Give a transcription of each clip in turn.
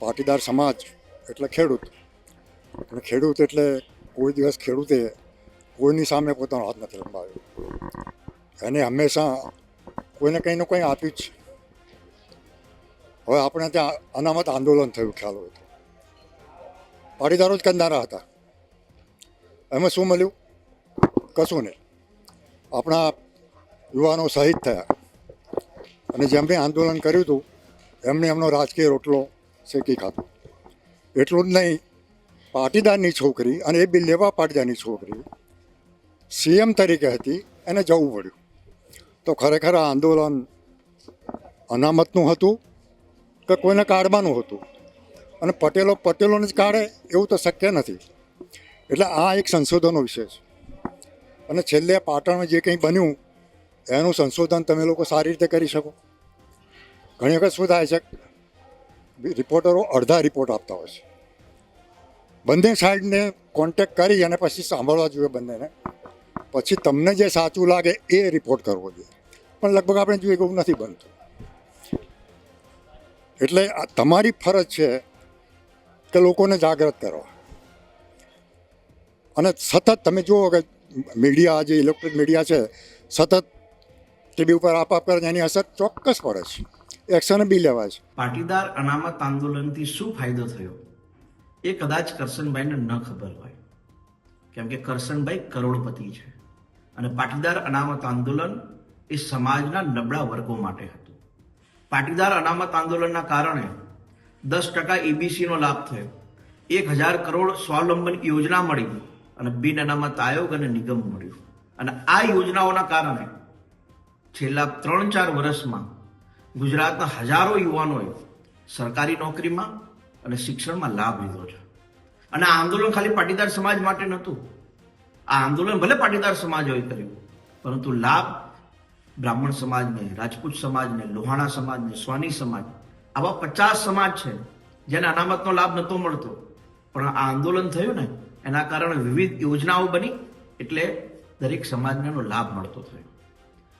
પાટીદાર સમાજ એટલે ખેડૂત. અને ખેડૂત એટલે કોઈ દિવસ ખેડૂતે કોઈની સામે પોતાનો હાથ નથી લંબાવ્યો. એને હંમેશા કોઈને કંઈ ને કંઈ આપ્યું જ હવે આપણે ત્યાં અનામત આંદોલન થયું, ખ્યાલ હોય તો. પાટીદારો જ કરનારા હતા. એમાં શું મળ્યું? કશું નહીં. આપણા યુવાનો શહીદ થયા. અને જેમણે આંદોલન કર્યું હતું, એમણે એમનો રાજકીય રોટલો શેકી ખાતું એટલું જ નહીં, પાટીદારની છોકરી અને એ બી લેવા પાટીદારની છોકરી સીએમ તરીકે હતી, એને જવું પડ્યું. તો ખરેખર આ આંદોલન અનામતનું હતું કે કોઈને કાઢવાનું હતું? અને પટેલો, પટેલોને જ કાઢે એવું તો શક્ય નથી. એટલે આ એક સંશોધનનો વિષય છે. અને છેલ્લે પાટણમાં જે કંઈ બન્યું, એનું સંશોધન તમે લોકો સારી રીતે કરી શકો. ઘણી વખત શું થાય છે રિપોર્ટરો અડધા રિપોર્ટ આપતા હોય છે. બંને સાઈડને કોન્ટેક કરી અને પછી સાંભળવા જોઈએ બંનેને. પછી તમને જે સાચું લાગે એ રિપોર્ટ કરવો જોઈએ. પણ લગભગ આપણે જોઈએ એવું નથી બનતું. એટલે તમારી ફરજ છે કે લોકોને જાગૃત કરવા અને સતત તમે જુઓ કે મીડિયા જે ઇલેક્ટ્રિક મીડિયા છે, સતત ટીવી ઉપર આપ આપ કરે એની અસર ચોક્કસ પડે છે. એક્શન બી લેવા છે પાટીદાર અનામત આંદોલનથી શું ફાયદો થયો? એ કદાચ કરશનભાઈને ન ખબર હોય. કેમ કે કરશનભાઈ કરોડપતિ છે. અને પાટીદાર અનામત આંદોલન એ સમાજના નબળા વર્ગો માટે હતું. પાટીદાર અનામત આંદોલનના કારણે દસ ટકા એબીસીનો લાભ થયો. એક હજાર કરોડ સ્વાવલંબન યોજના મળી અને બિન અનામત આયોગ અને નિગમ મળ્યું. અને આ યોજનાઓના કારણે છેલ્લા ત્રણ ચાર વર્ષમાં ગુજરાતના હજારો યુવાનોએ સરકારી નોકરીમાં અને શિક્ષણમાં લાભ લીધો છે. અને આ આંદોલન ખાલી પાટીદાર સમાજ માટે નહોતું. આ આંદોલન ભલે પાટીદાર સમાજોએ કર્યું, પરંતુ લાભ બ્રાહ્મણ સમાજને, રાજપૂત સમાજને, લોહાણા સમાજને, સ્વાની સમાજ, આવા પચાસ સમાજ છે, જેને અનામતનો લાભ નહોતો મળતો. પણ આ આંદોલન થયું ને, એના કારણે વિવિધ યોજનાઓ બની, એટલે દરેક સમાજને એનો લાભ મળતો થયો.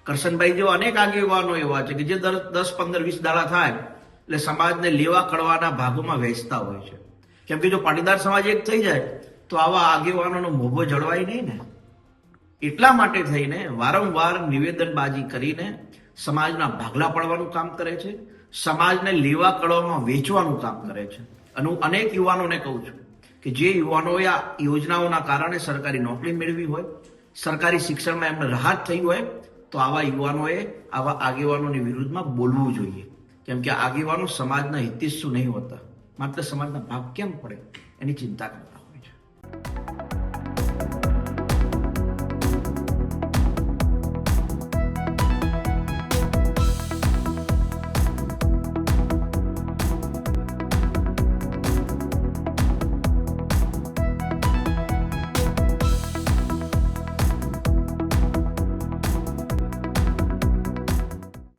કરશનભાઈ જેવા અનેક આગેવાનો એવા છે કે જે દર દસ, પંદર, વીસ દાડા થાય એટલે સમાજને લેવા કડવાના ભાગોમાં વહેંચતા હોય છે. કેમ કે જો પાટીદાર સમાજ એક થઈ જાય, તો આવા આગેવાનોનો મોભો જળવાય નહીં ને. એટલા માટે થઈને વારંવાર નિવેદનબાજી કરીને સમાજના ભાગલા પડવાનું કામ કરે છે, સમાજને લેવા કડવામાં વેચવાનું કામ કરે છે. અને હું અનેક યુવાનોને કહું છું કે જે યુવાનોએ આ યોજનાઓના કારણે સરકારી નોકરી મેળવી હોય, સરકારી શિક્ષણમાં એમને રાહત થઈ હોય તો આવા યુવાનોએ આવા આગેવાનોની વિરુદ્ધમાં બોલવું જોઈએ. કેમ કે આગેવાનો સમાજના હિતેશુ નહીં હોતા. માત્ર સમાજના ભાગ કેમ પડે એની ચિંતા કરતા.